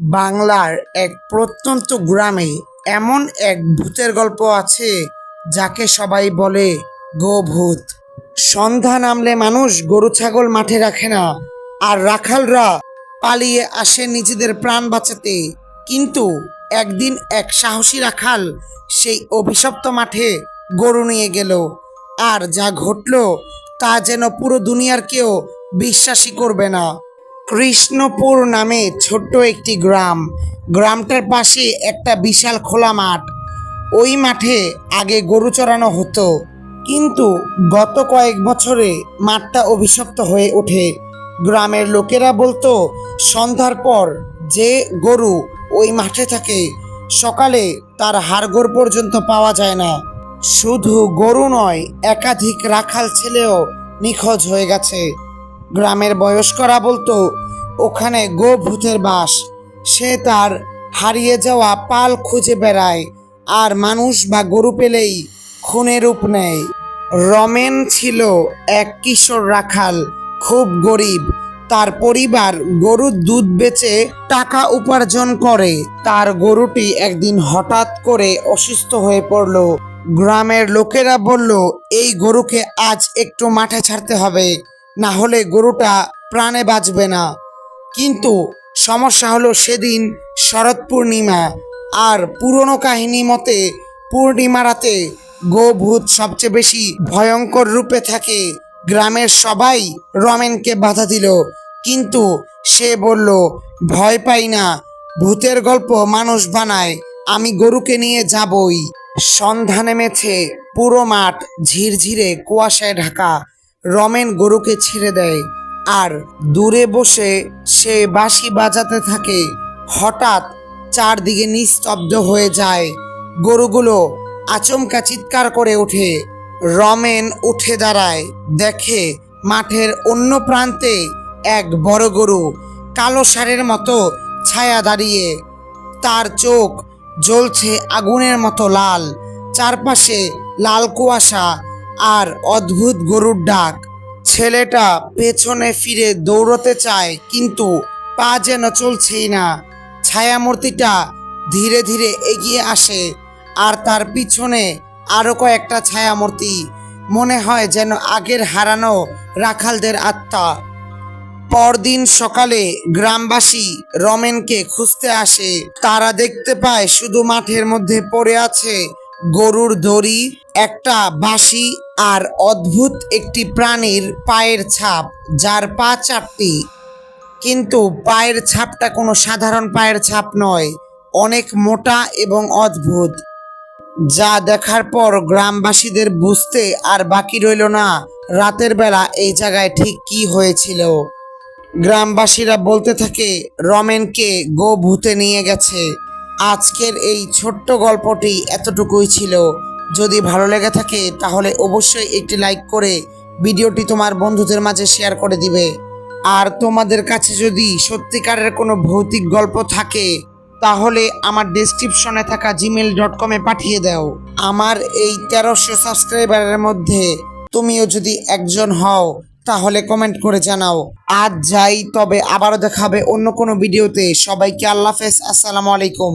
বাংলার এক প্রত্যন্ত গ্রামে এমন এক ভূতের গল্প আছে, যাকে সবাই বলে গোভূত সন্ধ্যা নামলে মানুষ গরু ছাগল মাঠে রাখে না, আর রাখালরা পালিয়ে আসে নিজেদের প্রাণ বাঁচাতে। কিন্তু একদিন এক সাহসী রাখাল সেই অভিশপ্ত মাঠে গরু নিয়ে গেল, আর যা ঘটল তা যেন পুরো দুনিয়ার কেউ বিশ্বাসই করবে না। কৃষ্ণপুর নামে ছোট্ট একটি গ্রাম। গ্রামটার পাশে একটা বিশাল খোলা মাঠ। ওই মাঠে আগে গরু চড়ানো হতো। কিন্তু গত কয়েক বছরে মাঠটা অভিশপ্ত হয়ে ওঠে। গ্রামের লোকেরা বলতো, সন্ধ্যার পর যে গরু ওই মাঠে থাকে, সকালে তার হাড়গোড় পর্যন্ত পাওয়া যায় না। শুধু গরু নয়, একাধিক রাখাল ছেলেও নিখোঁজ হয়ে গেছে। গ্রামের বয়স্করা বলতো, ওখানে গো ভূতের বাস। সে তার হারিয়ে যাওয়া পাল খুঁজে বেড়ায়, আর মানুষ বা গরু পেলেই খুনের রূপ নেয়। রমেন ছিল এক কিশোর রাখাল, খুব গরিব। তার পরিবার গরুর দুধ বেচে টাকা উপার্জন করে। তার গরুটি একদিন হঠাৎ করে অসুস্থ হয়ে পড়ল। গ্রামের লোকেরা বলল, এই গরুকে আজ একটু মাঠে ছাড়তে হবে। না হলে গরুটা প্রাণে বাঁচবে না। কিন্তু সমস্যা হলো সেদিন শরৎ পূর্ণিমা আর পুরনো কাহিনী মতে পূর্ণিমা রাতে গোভূত সবচেয়ে বেশি ভয়ঙ্কর রূপে থাকে গ্রামের সবাই রমেনকে বাধা দিল। কিন্তু সে বলল, ভয় পাই না, ভূতের গল্প মানুষ বানায়, আমি গরুকে নিয়ে যাবই। সন্ধ্যা নেমেছে পুরো মাঠ ঝিরঝিরে কুয়াশায় ঢাকা। রমেন গরুকে ছেড়ে দেয়। আর দূরে বসে সে বাঁশি বাজাতে থাকে। হঠাৎ চারদিকে নিস্তব্ধ হয়ে যায়। গরুগুলো আচমকা চিৎকার করে ওঠে। রমেন উঠে দাঁড়ায়। দেখে মাঠের অন্য প্রান্তে এক বড় গরু কালো ষাঁড়ের মতো ছায়া দাঁড়িয়ে। তার চোখ জ্বলছে আগুনের মতো লাল। চারপাশে লাল কুয়াশা আর অদ্ভুত গরুর ডাক। ছেলেটা পেছনে ফিরে দৌড়তে চায়, কিন্তু পা যেন চলছেই না। ছায়ামূর্তিটা ধীরে ধীরে এগিয়ে আসে, আর তার পিছনে আরও কয়েকটা ছায়ামূর্তি। মনে হয় যেন আগের হারানো রাখালদের আত্মা। পরদিন সকালে গ্রামবাসী রমেনকে খুঁজতে আসে। তারা দেখতে পায় শুধু মাঠের মধ্যে পড়ে আছে গরুর দড়ি, একটা বাঁশি আর অদ্ভুত একটি প্রাণীর পায়ের ছাপ, যার পা চারটি কিন্তু পায়ের ছাপটা কোনো সাধারণ পায়ের ছাপ নয়, অনেক মোটা এবং অদ্ভুত। যা দেখার পর গ্রামবাসীদের বুঝতে আর বাকি রইল না, রাতের বেলা এই জায়গায় ঠিক কি হয়েছিল। গ্রামবাসীরা বলতে থাকে, রমেনকে গো ভূতে নিয়ে গেছে। আজকের এই ছোট্ট গল্পটি এতটুকুই ছিল। যদি ভালো লেগে থাকে, তাহলে অবশ্যই একটি লাইক করে ভিডিওটি তোমার বন্ধুদের মাঝে শেয়ার করে দিবে। আর তোমাদের কাছে যদি সত্যিকারের কোনো ভৌতিক গল্প থাকে, তাহলে আমার ডেসক্রিপশনে থাকা জিমেল ডট কমে পাঠিয়ে দাও। আমার এই তেরোশো সাবস্ক্রাইবারের মধ্যে তুমিও যদি একজন হও, তাহলে কমেন্ট করে জানাও। আজ যাই, তবে আবারও দেখাবে অন্য কোনো ভিডিওতে। সবাইকে আল্লাহ হাফেজ, আসসালামু আলাইকুম।